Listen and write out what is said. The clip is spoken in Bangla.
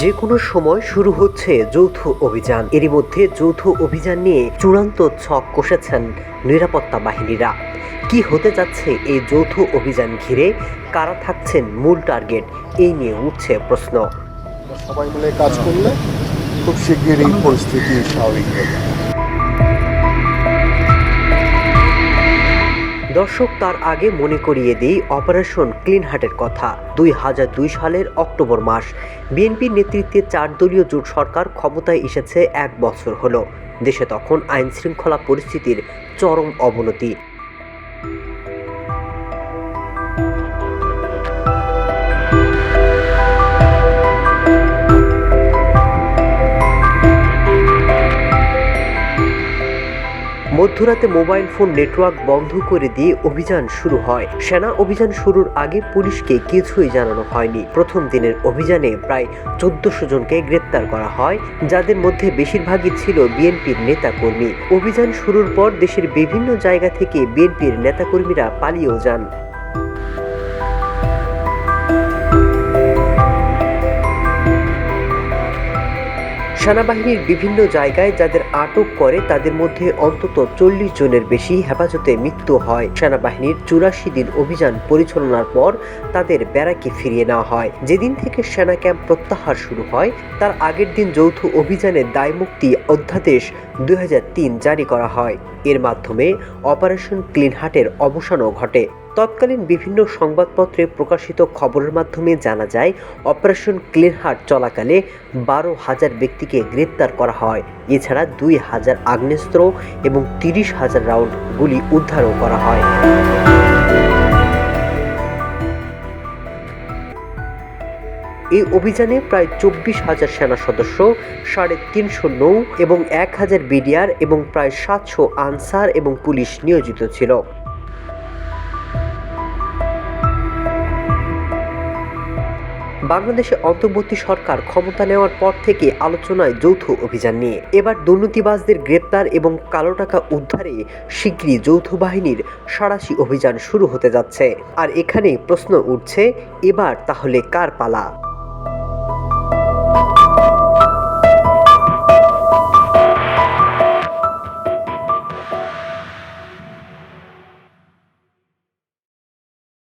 যে কোনো সময় শুরু হচ্ছে যৌথ অভিযান। এরই মধ্যে যৌথ অভিযান নিয়ে চূড়ান্ত ছক কষেছেন নিরাপত্তা বাহিনীরা। কি হতে যাচ্ছে এই যৌথ অভিযান ঘিরে? কারা থাকছেন মূল টার্গেট? এই নিয়ে উঠছে প্রশ্ন। সবাই মিলে কাজ করলে খুব শিগগিরই পরিস্থিতি স্বাভাবিক হয়ে দর্শক তার আগে মনে করিয়ে দিই অপারেশন ক্লিন হার্টের কথা। দুই হাজার দুই সালের অক্টোবর মাস, বিএনপির নেতৃত্বে চার দলীয় জোট সরকার ক্ষমতায় এসেছে এক বছর হলো। দেশে তখন আইন শৃঙ্খলা পরিস্থিতির চরম অবনতি। মধ্যরাতে মোবাইল ফোন নেটওয়ার্ক বন্ধ করে দিয়ে অভিযান শুরু হয়। সেনা অভিযান শুরুর আগে পুলিশকে কিছুই জানানো হয়নি। প্রথম দিনের অভিযানে প্রায় চোদ্দশো জনকে গ্রেপ্তার করা হয়, যাদের মধ্যে বেশিরভাগই ছিল বিএনপির নেতাকর্মী। অভিযান শুরুর পর দেশের বিভিন্ন জায়গা থেকে বিএনপির নেতাকর্মীরা পালিয়েও যান। সেনাবাহিনীর বিভিন্ন জায়গায় যাদের আটক করে, তাদের মধ্যে অন্তত চল্লিশ জনের বেশি হেফাজতে মৃত্যু হয়। সেনাবাহিনীর চুরাশি দিন অভিযান পরিচালনার পর তাদের ব্যারাকে ফিরিয়ে নেওয়া হয়। যেদিন থেকে সেনা ক্যাম্প প্রত্যাহার শুরু হয়, তার আগের দিন যৌথ অভিযানের দায়মুক্তি অধ্যাদেশ দু হাজার তিন জারি করা হয়। এর মাধ্যমে অপারেশন ক্লিন হার্টের অবসানও ঘটে। তৎকালীন বিভিন্ন সংবাদপত্রে প্রকাশিত খবরের মাধ্যমে জানা যায়, অপারেশন ক্লিন হার্ট চলাকালে বারো হাজার ব্যক্তিকে গ্রেপ্তার করা হয়। এছাড়া দুই হাজার আগ্নেস্ত্র এবং তিরিশ হাজার রাউন্ড গুলি উদ্ধারও করা হয়। এই অভিযানে প্রায় চব্বিশ হাজার সেনা সদস্য, সাড়ে তিনশো নৌ এবং এক হাজার বিডিআর এবং প্রায় সাতশো আনসার এবং পুলিশ নিয়োজিত ছিল। বাংলাদেশে অন্তর্বর্তী সরকার ক্ষমতা নেওয়ার পর থেকে আলোচনায় যৌথ অভিযান নিয়ে। এবার দুর্নীতিবাজদের গ্রেপ্তার এবং কালো টাকা উদ্ধারে শীঘ্রই যৌথ বাহিনীর সাড়াশি অভিযান শুরু হতে যাচ্ছে। আর এখানে প্রশ্ন উঠছে, এবার তাহলে কার পালা?